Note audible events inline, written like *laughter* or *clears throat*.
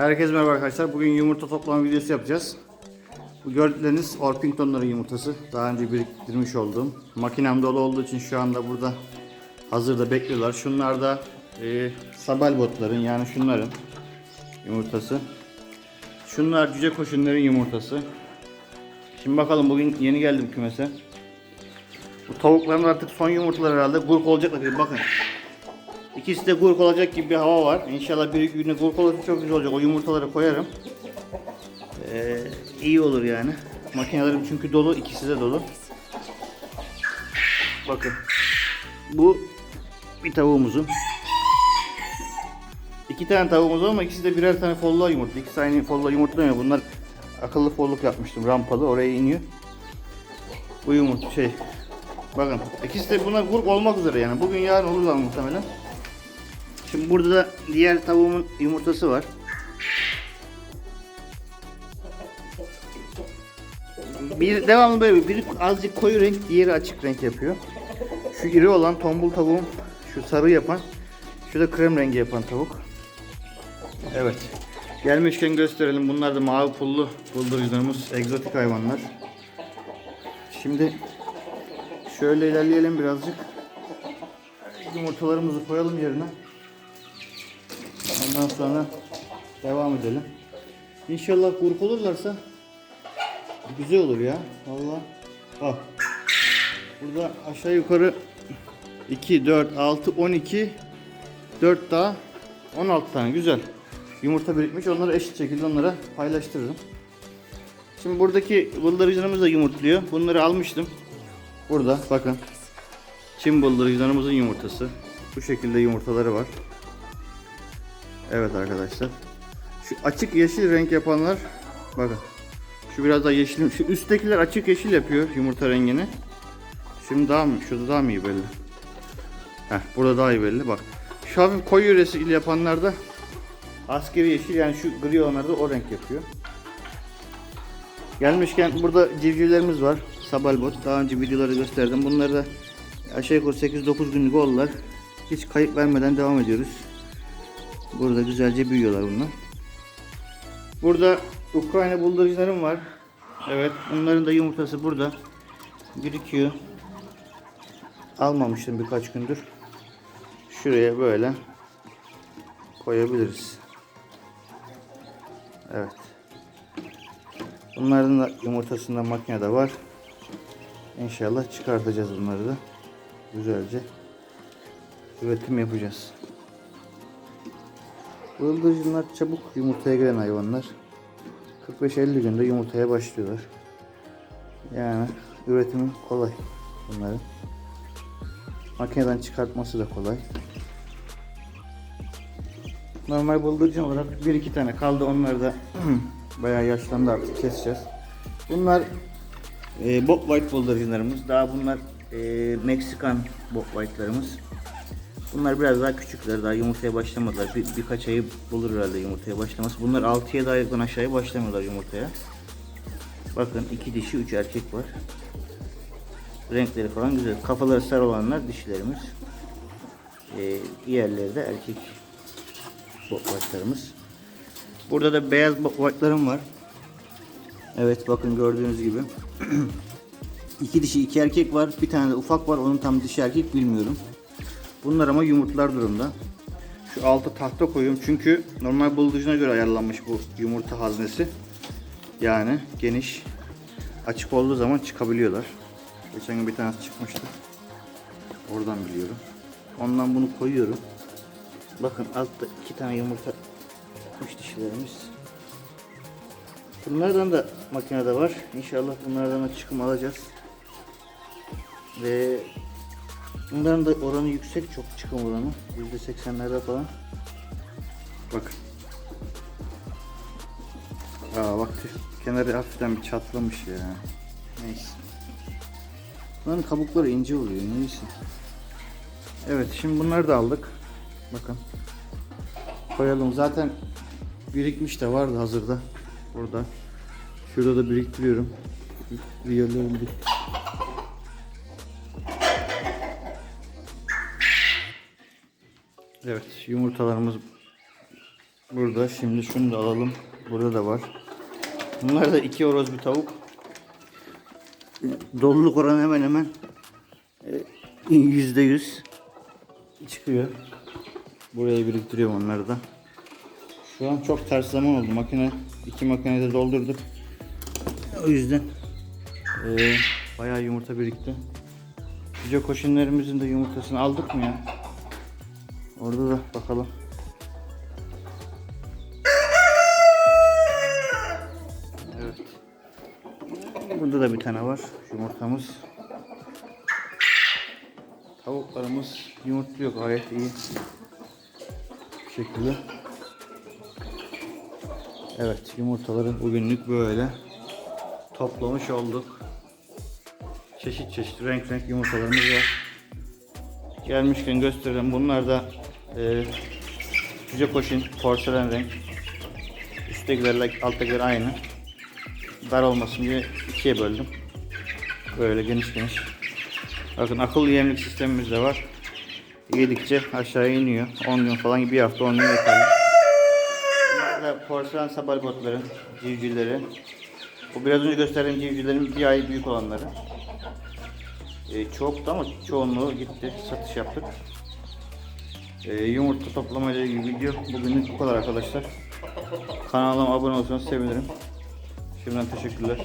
Herkese merhaba arkadaşlar. Bugün yumurta toplama videosu yapacağız. Bu gördükleriniz Orpington'ların yumurtası. Daha önce biriktirmiş olduğum. Makinem dolu olduğu için şu anda burada hazırda bekliyorlar. Şunlar da e, sabal botların yani şunların yumurtası. Şunlar cüce koşunların yumurtası. Şimdi bakalım bugün yeni geldim kümese. Bu tavukların artık son yumurtalar herhalde. Gurk olacaklar bakın. İkisi de gurk olacak gibi bir hava var. İnşallah bir günde gurk olursa çok güzel olacak. O yumurtaları koyarım. Ee, iyi olur yani. Makinelerim çünkü dolu. ikisi de dolu. Bakın. Bu bir tavuğumuzun. İki tane tavuğumuz var ama ikisi de birer tane folluğa yumurta. İkisi aynı folluğa yumurtlamıyor. Bunlar akıllı folluk yapmıştım rampalı. Oraya iniyor. Bu yumurta şey. Bakın ikisi de bunlar grup olmak üzere yani. Bugün yarın olurlar muhtemelen. Şimdi burada da diğer tavuğumun yumurtası var. Bir devamlı böyle biri azıcık koyu renk, diğeri açık renk yapıyor. Şu iri olan tombul tavuğum, şu sarı yapan, şu da krem rengi yapan tavuk. Evet. Gelmişken gösterelim. Bunlar da mavi pullu bıldırcınlarımız, egzotik hayvanlar. Şimdi şöyle ilerleyelim birazcık. Yumurtalarımızı koyalım yerine. Ondan sonra devam edelim. İnşallah grup olurlarsa güzel olur ya. Vallahi. Bak. Burada aşağı yukarı 2, 4, 6, 12, 4 daha 16 tane güzel. Yumurta birikmiş. Onları eşit şekilde onlara paylaştırırım. Şimdi buradaki bıldırıcılarımız da yumurtluyor. Bunları almıştım. Burada bakın. Çin bıldırıcılarımızın yumurtası. Bu şekilde yumurtaları var. Evet arkadaşlar. Şu açık yeşil renk yapanlar bakın. Şu biraz daha yeşil. Şu üsttekiler açık yeşil yapıyor yumurta rengini. Şimdi daha mı? Şurada daha mı iyi belli? Heh, burada daha iyi belli. Bak. Şu hafif koyu resil yapanlar da askeri yeşil yani şu gri olanlar da o renk yapıyor. Gelmişken burada civcivlerimiz var. Sabalbot. Daha önce videoları gösterdim. Bunları da aşağı yukarı 8-9 günlük oldular. Hiç kayıp vermeden devam ediyoruz. Burada güzelce büyüyorlar bunlar. Burada Ukrayna buldurcularım var. Evet, bunların da yumurtası burada. Birikiyor. Almamıştım birkaç gündür. Şuraya böyle koyabiliriz. Evet. Bunların da yumurtasında makinede var. İnşallah çıkartacağız bunları da. Güzelce üretim yapacağız. Bıldırcınlar çabuk yumurtaya giren hayvanlar. 45-50 günde yumurtaya başlıyorlar. Yani üretimi kolay bunların. Makineden çıkartması da kolay. Normal bıldırcın olarak bir iki tane kaldı. Onları da *clears throat* bayağı yaşlandı artık keseceğiz. Bunlar e, Bob White bıldırcınlarımız. Daha bunlar e, Meksikan Bob White'larımız. Bunlar biraz daha küçükler. Daha yumurtaya başlamadılar. Bir, birkaç ayı bulur herhalde yumurtaya başlaması. Bunlar 6'ya daha yakın aşağıya başlamıyorlar yumurtaya. Bakın iki dişi, üç erkek var. Renkleri falan güzel. Kafaları sarı olanlar dişilerimiz. Ee, diğerleri de erkek bokvaçlarımız. Burada da beyaz bokvaçlarım var. Evet bakın gördüğünüz gibi. *clears throat* iki dişi iki erkek var. Bir tane de ufak var. Onun tam dişi erkek bilmiyorum. Bunlar ama yumurtlar durumda. Şu altı tahta koyuyorum çünkü normal bıldırcına göre ayarlanmış bu yumurta haznesi. Yani geniş açık olduğu zaman çıkabiliyorlar. Geçen gün bir tanesi çıkmıştı. Oradan biliyorum. Ondan bunu koyuyorum. Bakın altta iki tane yumurta atmış dişilerimiz. Bunlardan da makinede var. İnşallah bunlardan da çıkım alacağız. Ve bunların da oranı yüksek çok çıkım oranı. %80'lerde falan. Bakın. Aa bak kenarı hafiften bir çatlamış ya. Neyse. Bunların kabukları ince oluyor neyse. Evet şimdi bunları da aldık. Bakın. Koyalım zaten birikmiş de vardı hazırda. Burada. Şurada da biriktiriyorum. Bir yerlerim Evet yumurtalarımız Burada şimdi şunu da alalım. Burada da var. Bunlar da iki horoz bir tavuk. Doluluk oranı hemen hemen e, yüzde yüz çıkıyor. Buraya biriktiriyorum onları da. Şu an çok ters zaman oldu. Makine iki makinede doldurduk. O yüzden e, bayağı yumurta birikti. Yüce koşunlarımızın da yumurtasını aldık mı ya? Orada da bakalım. Evet. Burada da bir tane var yumurtamız. Tavuklarımız yumurtluyor gayet iyi. Bir şekilde. Evet yumurtaları bugünlük böyle toplamış olduk. Çeşit çeşit renk renk yumurtalarımız var. Gelmişken gösterelim. Bunlar da e, cüce koşun porselen renk. Üsttekilerle alttakiler aynı. Dar olmasın diye ikiye böldüm. Böyle geniş geniş. Bakın akıllı yemlik sistemimiz de var. Yedikçe aşağıya iniyor. 10 gün falan bir hafta 10 gün yeterli. Porselen sabal botların civcivleri. Bu biraz önce gösterdiğim civcivlerin bir ay büyük olanları. E, çoktu ama çoğunluğu gitti. Satış yaptık. E, yumurta toplama ilgili video bugünlük bu kadar arkadaşlar. Kanalıma abone olursanız sevinirim. Şimdiden teşekkürler.